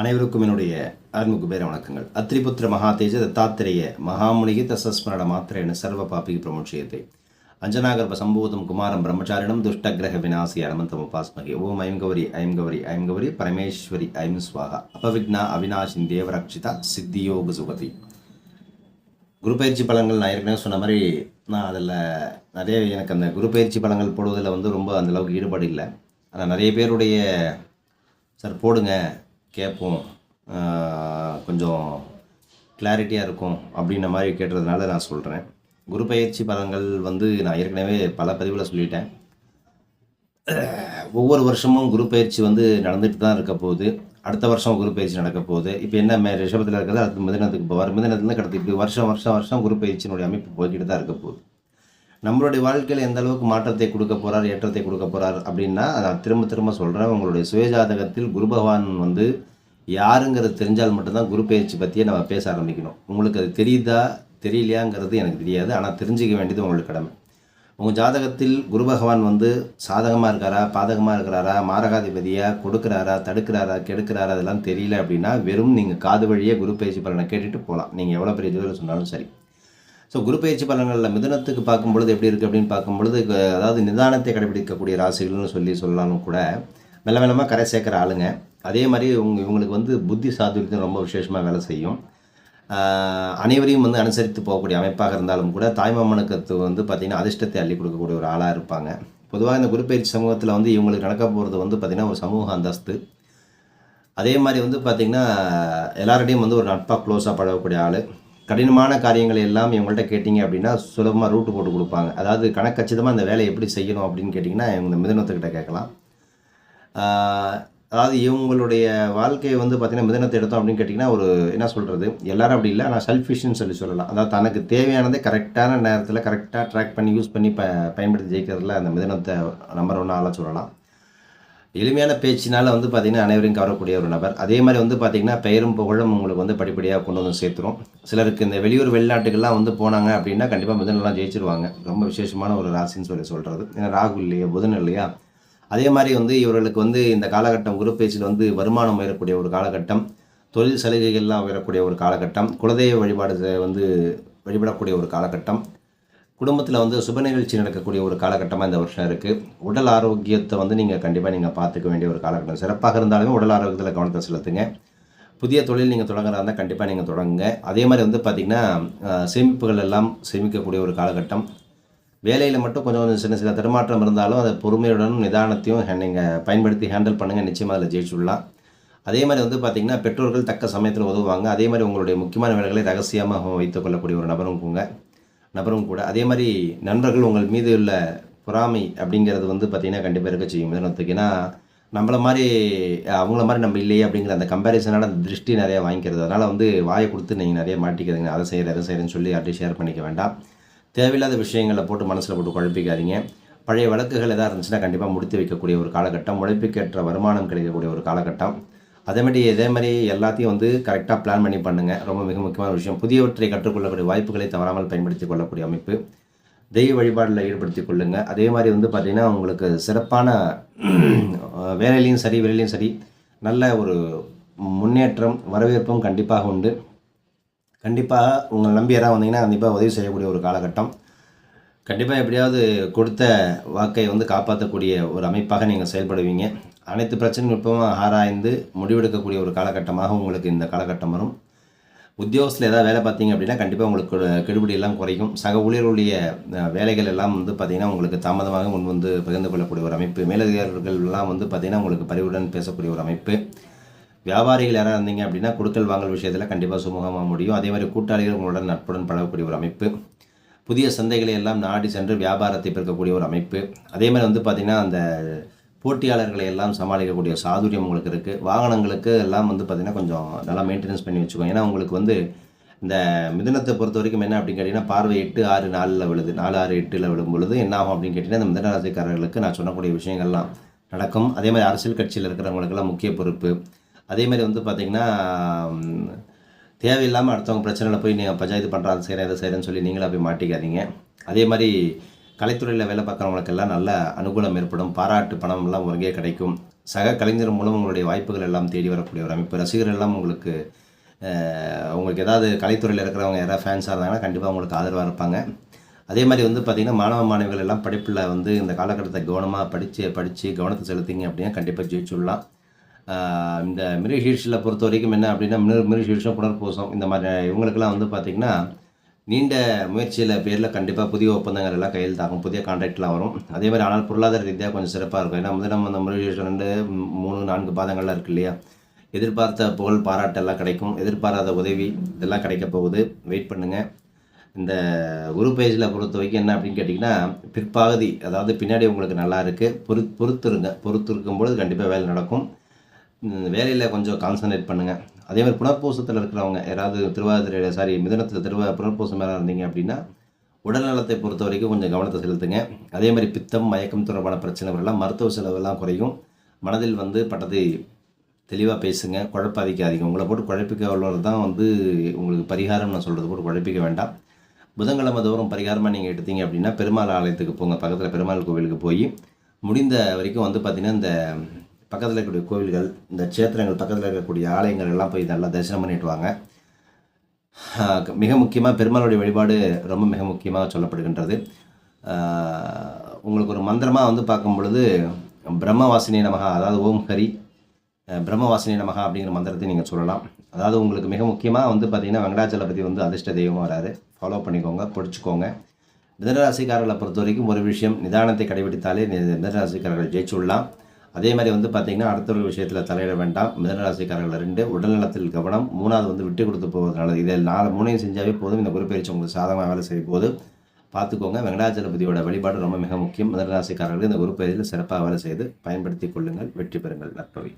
அனைவருக்கும் என்னுடைய ஆத்மக்கு பேர வணக்கங்கள். அத்ரிபுத்திர மகாதேஜ தத்தாத்திரேய மகாமுனிகி தசஸ்மரண மாத்திரேன சர்வ பாபிகி பிரமுட்சியத்தை அஞ்சனாகர்ப சம்பூதம் குமாரம் பிரம்மச்சாரிணம் துஷ்டகிரக விநாசி அனுமந்தம் உபாஸ்மகி. ஓம் ஐம் கௌரி ஐம் கௌரி ஐம் கௌரி பரமேஸ்வரி ஐம் சுவாகா. அபவிக்னா அவினாஷின் தேவரக்ஷிதா சித்தியோக சுகதி குரு பயிற்சி நான் ஏற்கனவே சொன்ன மாதிரி நான் அதில் நிறைய எனக்கு அந்த குரு பயிற்சி போடுவதில் வந்து ரொம்ப அந்த அளவுக்கு ஈடுபாடு இல்லை. ஆனால் நிறைய பேருடைய சார் போடுங்க கேட்போம். கொஞ்சம் கிளாரிட்டியாக இருக்கும் அப்படின்ற மாதிரி கேட்டதுனால நான் சொல்கிறேன் குரு பயிற்சி பலன்கள் வந்து நான் ஏற்கனவே பல பதிவில் சொல்லிட்டேன். ஒவ்வொரு வருஷமும் குரு பயிற்சி வந்து நடந்துட்டு தான் இருக்க போகுது. அடுத்த வருஷம் குரு பயிற்சி நடக்க போகுது. இப்போ என்ன மே ரிஷபத்தில் இருக்கிறது அடுத்து மிதனத்துக்கு வர மிதனத்துலேருந்து கடத்து இப்படி வருஷம் வருஷம் வருஷம் குரு பயிற்சியினுடைய அமைப்பு போய்கிட்டு தான் இருக்க போகுது. நம்மளுடைய வாழ்க்கையில் எந்த அளவுக்கு மாற்றத்தை கொடுக்க போகிறார் ஏற்றத்தை கொடுக்க போகிறார் அப்படின்னா நான் திரும்ப திரும்ப சொல்கிறேன் உங்களுடைய சுயஜாதகத்தில் குரு பகவான் வந்து யாருங்கிறது தெரிஞ்சால் மட்டும்தான் குரு பயிற்சி பற்றியே நம்ம பேச ஆரம்பிக்கணும். உங்களுக்கு அது தெரியுதா தெரியலையாங்கிறது எனக்கு தெரியாது. ஆனால் தெரிஞ்சுக்க வேண்டியது உங்களுக்கு கடமை. உங்கள் ஜாதகத்தில் குரு பகவான் வந்து சாதகமாக இருக்காரா பாதகமாக இருக்கிறாரா மாரகாதிபதியாக கொடுக்குறாரா தடுக்கிறாரா கெடுக்கிறாரா அதெல்லாம் தெரியல அப்படின்னா வெறும் நீங்கள் காது வழியே குரு பயிற்சி பலனை கேட்டுட்டு போகலாம் நீங்கள் எவ்வளோ பெரிய இதுவில் சொன்னாலும் சரி. ஸோ குரு பயிற்சி பலன்களில் மிதுனத்துக்கு பார்க்கும் பொழுது எப்படி இருக்குது அப்படின்னு பார்க்கும் பொழுது அதாவது நிதானத்தை கடைபிடிக்கக்கூடிய ராசிகள்னு சொல்லி சொல்லலாம்னு கூட மெல்ல மெல்லமாக கரை சேர்க்குற ஆளுங்க. அதே மாதிரி உங்க இவங்களுக்கு வந்து புத்தி சாதுரியத்தையும் ரொம்ப விசேஷமாக வேலை செய்யும். அனைவரையும் வந்து அனுசரித்து போகக்கூடிய அமைப்பாக இருந்தாலும் கூட தாய்மாமனுக்கு வந்து பார்த்திங்கன்னா அதிர்ஷ்டத்தை அள்ளி கொடுக்கக்கூடிய ஒரு ஆளாக இருப்பாங்க. பொதுவாக இந்த குருப்பெயர்ச்சி சமூகத்தில் வந்து இவங்களுக்கு நடக்க போகிறது வந்து பார்த்திங்கன்னா ஒரு சமூக அந்தஸ்து. அதே மாதிரி வந்து பார்த்திங்கன்னா எல்லார்டையும் வந்து ஒரு நட்பாக க்ளோஸாக பழகக்கூடிய ஆள். கடினமான காரியங்களை எல்லாம் இவங்கள்ட்ட கேட்டிங்க அப்படின்னா சுலபமாக ரூட்டு போட்டு கொடுப்பாங்க. அதாவது கணக்கச்சிதமாக இந்த வேலையை எப்படி செய்யணும் அப்படின்னு கேட்டிங்கன்னா இவங்க மிதனத்துக்கிட்ட கேட்கலாம். அதாவது இவங்களுடைய வாழ்க்கையை வந்து பார்த்திங்கன்னா மிதனத்தை எடுத்தோம் அப்படின்னு கேட்டிங்கன்னா ஒரு என்ன சொல்கிறது எல்லாரும் அப்படி இல்லை ஆனால் செல்ஃபிஷ்னு சொல்லி சொல்லலாம். அதாவது தனக்கு தேவையானதை கரெக்டான நேரத்தில் கரெக்டாக ட்ராக் பண்ணி யூஸ் பண்ணி ப பயன்படுத்தி ஜெயிக்கிறதுல அந்த மிதனத்தை நம்பர் ஒன்று ஆளாக சொல்லலாம். எளிமையான பேச்சினால் வந்து பார்த்திங்கன்னா அனைவரையும் கவரக்கூடிய ஒரு நபர். அதே மாதிரி வந்து பார்த்திங்கன்னா பெயரும் புகழும் உங்களுக்கு வந்து படிப்படியாக கொண்டு வந்து சேர்த்துரும். சிலருக்கு இந்த வெளியூர் வெளிநாட்டுக்கெல்லாம் வந்து போனாங்க அப்படின்னா கண்டிப்பாக மிதனெல்லாம் ஜெயிச்சிருவாங்க. ரொம்ப விசேஷமான ஒரு ராசின்னு சொல்லி சொல்கிறது ஏன்னா ராகு இல்லையா புதன் இல்லையா? அதே மாதிரி வந்து இவர்களுக்கு வந்து இந்த காலகட்டம் குரு பேச்சில் வந்து வருமானம் உயரக்கூடிய ஒரு காலகட்டம். தொழில் சலுகைகள்லாம் உயரக்கூடிய ஒரு காலகட்டம். குலதெய்வ வழிபாடு வந்து வழிபடக்கூடிய ஒரு காலகட்டம். குடும்பத்தில் வந்து சுப நிகழ்ச்சி நடக்கக்கூடிய ஒரு காலகட்டமாக இந்த வருஷம் இருக்குது உடல் ஆரோக்கியத்தை வந்து நீங்கள் கண்டிப்பாக நீங்கள் பார்த்துக்க வேண்டிய ஒரு காலகட்டம். சிறப்பாக இருந்தாலுமே உடல் ஆரோக்கியத்தில் கவனத்தை செலுத்துங்க. புதிய தொழில் நீங்கள் தொடங்குறதா இருந்தால் கண்டிப்பாக நீங்கள் தொடங்குங்க. அதே மாதிரி வந்து பார்த்திங்கன்னா சேமிப்புகள் எல்லாம் சேமிக்கக்கூடிய ஒரு காலகட்டம். வேலையில் மட்டும் கொஞ்சம் கொஞ்சம் சின்ன சின்ன தடுமாற்றம் இருந்தாலும் அதை பொறுமையுடனும் நிதானத்தையும் நீங்கள் பயன்படுத்தி ஹேண்டில் பண்ணுங்கள் நிச்சயமாக அதில் ஜெயிச்சுடலாம். அதே மாதிரி வந்து பார்த்திங்கன்னா பெற்றோர்கள் தக்க சமயத்தில் உதவுவாங்க. அதே மாதிரி உங்களுடைய முக்கியமான வேலைகளை ரகசியமாக வைத்துக்கொள்ளக்கூடிய ஒரு நபரும் கூட நபரும் கூட. அதே மாதிரி நண்பர்கள் உங்கள் மீது உள்ள பொறாமை அப்படிங்கிறது வந்து பார்த்திங்கன்னா கண்டிப்பாக இருக்க செய்யும். உதாரணத்துக்கு ஏன்னா நம்மள மாதிரி அவங்கள மாதிரி நம்ம இல்லையே அப்படிங்கிற அந்த கம்பேரிசனால அந்த திருஷ்டி நிறையா வாங்கிக்கிறது. அதனால் வந்து வாயை கொடுத்து நீங்கள் நிறைய மாட்டிக்கிறதுங்க அதை செய்கிற அதை செய்கிறேன்னு சொல்லி யார்ட்டையும் ஷேர் பண்ணிக்க வேண்டாம். தேவையில்லாத விஷயங்களை போட்டு மனசில் போட்டு குழப்பிக்காதீங்க. பழைய வழக்குகள் எதாவது இருந்துச்சுன்னா கண்டிப்பாக முடித்து வைக்கக்கூடிய ஒரு காலகட்டம் உழைப்புக்கேற்ற வருமானம் கிடைக்கக்கூடிய ஒரு காலகட்டம். அதே மாதிரி இதே மாதிரி எல்லாத்தையும் வந்து கரெக்டாக பிளான் பண்ணி பண்ணுங்கள் ரொம்ப மிக முக்கியமான விஷயம். புதியவற்றை கற்றுக்கொள்ளக்கூடிய வாய்ப்புகளை தவறாமல் பயன்படுத்திக் கொள்ளக்கூடிய அமைப்பு. தெய்வ வழிபாடில் ஈடுபடுத்தி கொள்ளுங்கள் அதே மாதிரி வந்து பார்த்திங்கன்னா உங்களுக்கு சிறப்பான வேலையிலையும் சரி வெளியிலையும் சரி நல்ல ஒரு முன்னேற்றம் வரவேற்பும் கண்டிப்பாக உண்டு. கண்டிப்பாக உங்களை நம்பி யாராவது வந்தீங்கன்னா கண்டிப்பாக உதவி செய்யக்கூடிய ஒரு காலகட்டம். கண்டிப்பாக எப்படியாவது கொடுத்த வாக்கை வந்து காப்பாற்றக்கூடிய ஒரு அமைப்பாக நீங்கள் செயல்படுவீங்க. அனைத்து பிரச்சனைகளும் ஆராய்ந்து முடிவெடுக்கக்கூடிய ஒரு காலகட்டமாக உங்களுக்கு இந்த காலகட்டம் வரும். உத்தியோகத்தில் ஏதாவது வேலை பார்த்தீங்க அப்படின்னா கண்டிப்பாக உங்களுக்கு கெடுபடி எல்லாம் குறையும். சக ஊழியர்களுடைய வேலைகள் எல்லாம் வந்து பார்த்திங்கன்னா உங்களுக்கு தாமதமாக முன் வந்து பகிர்ந்து கொள்ளக்கூடிய ஒரு அமைப்பு. மேலதிகாரிகள் எல்லாம் வந்து பார்த்திங்கன்னா உங்களுக்கு பரிவுடன் பேசக்கூடிய ஒரு அமைப்பு. வியாபாரிகள் யாராக இருந்தீங்க அப்படின்னா கொடுக்கல் வாங்கல் விஷயத்தில் கண்டிப்பாக சுமூகமாக முடியும். அதே மாதிரி கூட்டாளிகள் உங்களுடன் நட்புடன் பழகக்கூடிய ஒரு அமைப்பு. புதிய சந்தைகளை எல்லாம் நாடி சென்று வியாபாரத்தை பெருக்கக்கூடிய ஒரு அமைப்பு. அதே மாதிரி வந்து பார்த்திங்கன்னா அந்த போட்டியாளர்களை எல்லாம் சமாளிக்கக்கூடிய சாதுரியம் உங்களுக்கு இருக்குது வாகனங்களுக்கு எல்லாம் வந்து பார்த்திங்கன்னா கொஞ்சம் நல்லா மெயின்டெனன்ஸ் பண்ணி வச்சுக்கோங்க. ஏன்னா உங்களுக்கு வந்து இந்த மிதனத்தை பொறுத்த வரைக்கும் என்ன அப்படின்னு கேட்டிங்கன்னா பார்வை எட்டு ஆறு நாலில் விழுது. நாலு ஆறு எட்டில் விழும் பொழுது என்ன ஆகும் அப்படின்னு கேட்டிங்கன்னா இந்த மிதன ராசிக்காரர்களுக்கு நான் சொன்னக்கூடிய விஷயங்கள்லாம் நடக்கும். அதே மாதிரி அரசியல் கட்சியில் இருக்கிறவங்களுக்கெல்லாம் முக்கிய பொறுப்பு. அதே மாதிரி வந்து பார்த்திங்கன்னா தேவையில்லாமல் அடுத்தவங்க பிரச்சனையில் போய் நீங்கள் பஞ்சாயத்து பண்ணுறது செய்கிறேன் இதை செய்கிறேன்னு சொல்லி நீங்களா போய் மாட்டிக்காதீங்க. அதே மாதிரி கலைத்துறையில் வேலை பார்க்குறவங்களுக்கெல்லாம் நல்ல அனுகூலம் ஏற்படும். பாராட்டு பணம்லாம் ஒருங்கே கிடைக்கும். சக கலைஞர் மூலம் உங்களுடைய வாய்ப்புகள் எல்லாம் தேடி வரக்கூடிய ஒரு அமைப்பு. ரசிகர்கள் எல்லாம் உங்களுக்கு உங்களுக்கு ஏதாவது கலைத்துறையில் இருக்கிறவங்க யாராவது ஃபேன்ஸாக இருந்தாங்கன்னா கண்டிப்பாக உங்களுக்கு ஆதரவாக இருப்பாங்க. அதே மாதிரி வந்து பார்த்திங்கன்னா மாணவ மாணவிகள் எல்லாம் படிப்பில் வந்து இந்த காலகட்டத்தை கவனமாக படித்து படித்து கவனத்தை செலுத்திங்க அப்படின்னா கண்டிப்பாக ஜெயிச்சுடலாம். இந்த மிருகஷீர்ஷில் பொறுத்த வரைக்கும் என்ன அப்படின்னா மிரு மிருகீர்ஷம் புனர்பூசம் இந்த மாதிரி இவங்களுக்கெல்லாம் வந்து பார்த்திங்கன்னா நீண்ட முயற்சியில் பேரில் கண்டிப்பாக புதிய ஒப்பந்தங்கள் எல்லாம் கையெழுத்தாகும் புதிய கான்ட்ராக்ட்லாம் வரும். அதே மாதிரி ஆனால் பொருளாதார ரீதியாக கொஞ்சம் சிறப்பாக இருக்கும். ஏன்னா வந்து நம்ம அந்த மிருகஷீர்ஷம் ரெண்டு மூணு நான்கு பாதங்கள்லாம் இருக்கு இல்லையா? எதிர்பார்த்த புகழ் பாராட்டெல்லாம் கிடைக்கும். எதிர்பாராத உதவி இதெல்லாம் கிடைக்க போகுது. வெயிட் பண்ணுங்கள் இந்த குரு பேஜில் பொறுத்த வரைக்கும் என்ன அப்படின்னு கேட்டிங்கன்னா பிற்பாகதி அதாவது பின்னாடி உங்களுக்கு நல்லா இருக்குது பொறு பொறுத்துருங்க. பொறுத்து இருக்கும்பொழுது கண்டிப்பாக வேலை நடக்கும். வேலையில் கொஞ்சம் கான்சன்ட்ரேட் பண்ணுங்கள் அதே மாதிரி புனர்பூசத்தில் இருக்கிறவங்க யாராவது திருவாதிரை சாரி மிதனத்தில் திருவ புனர்பூசம் மேலே இருந்தீங்க அப்படின்னா உடல்நலத்தை பொறுத்த வரைக்கும் கொஞ்சம் கவனத்தை செலுத்துங்க. அதே மாதிரி பித்தம் மயக்கம் தொடர்பான பிரச்சனைகள்லாம் மருத்துவ செலவெல்லாம் குறையும். மனதில் வந்து பட்டதை தெளிவாக பேசுங்க. குழப்பாதிக்காதீங்க. உங்களை போட்டு குழப்பிக்க உள்ளவர் தான் வந்து உங்களுக்கு பரிகாரம் நான் சொல்கிறது போட்டு குழப்பிக்க வேண்டாம். புதன்கிழமை தோறும் பரிகாரமாக நீங்கள் எடுத்தீங்க அப்படின்னா பெருமாள் ஆலயத்துக்கு போங்க. பக்கத்தில் பெருமாள் கோவிலுக்கு போய் முடிந்த வரைக்கும் வந்து பார்த்திங்கன்னா இந்த பக்கத்தில் இருக்கக்கூடிய கோவில்கள் இந்த க்ஷேத்திரங்கள் பக்கத்தில் இருக்கக்கூடிய ஆலயங்கள் எல்லாம் போய் நல்லா தரிசனம் பண்ணிட்டு வாங்க. மிக முக்கியமாக பெருமாளுடைய வழிபாடு ரொம்ப மிக முக்கியமாக சொல்லப்படுகின்றது. உங்களுக்கு ஒரு மந்திரமாக வந்து பார்க்கும் பொழுது பிரம்மவாசினி நமகா அதாவது ஓம் ஹரி பிரம்மவாசினி நமகா அப்படிங்கிற மந்திரத்தை நீங்கள் சொல்லலாம். அதாவது உங்களுக்கு மிக முக்கியமாக வந்து பார்த்தீங்கன்னா வெங்கடாச்சலபதி வந்து அதிர்ஷ்ட தெய்வமாக வராரு. ஃபாலோ பண்ணிக்கோங்க பிடிச்சிக்கோங்க. மிதனராசிக்காரர்களை பொறுத்த வரைக்கும் ஒரு விஷயம் நிதானத்தை கடைபிடித்தாலே மிதனராசிக்காரர்கள் ஜெயிச்சுடலாம். அதே மாதிரி வந்து பார்த்தீங்கன்னா அடுத்த விஷயத்தில் தலையிட வேண்டாம். மிதனராசிக்காரர்கள் ரெண்டு உடல்நலத்தில் கவனம். மூணாவது வந்து விட்டு கொடுத்து போவதனால இதை இதில் நாலு மூணையும் செஞ்சாவே போதும். இந்த குறிப்பெயர்ச்சி உங்களுக்கு சாதகமாக வேலை செய்யும் போது பார்த்துக்கோங்க வெங்கடாச்சலபதியோட வழிபாடு ரொம்ப மிக முக்கியம். மிதனராசிக்காரர்கள் இந்த குருப்பயிற்சியில் சிறப்பாக வேலை செய்து பயன்படுத்தி கொள்ளுங்கள். வெற்றி பெறுங்கள். நற்பவி.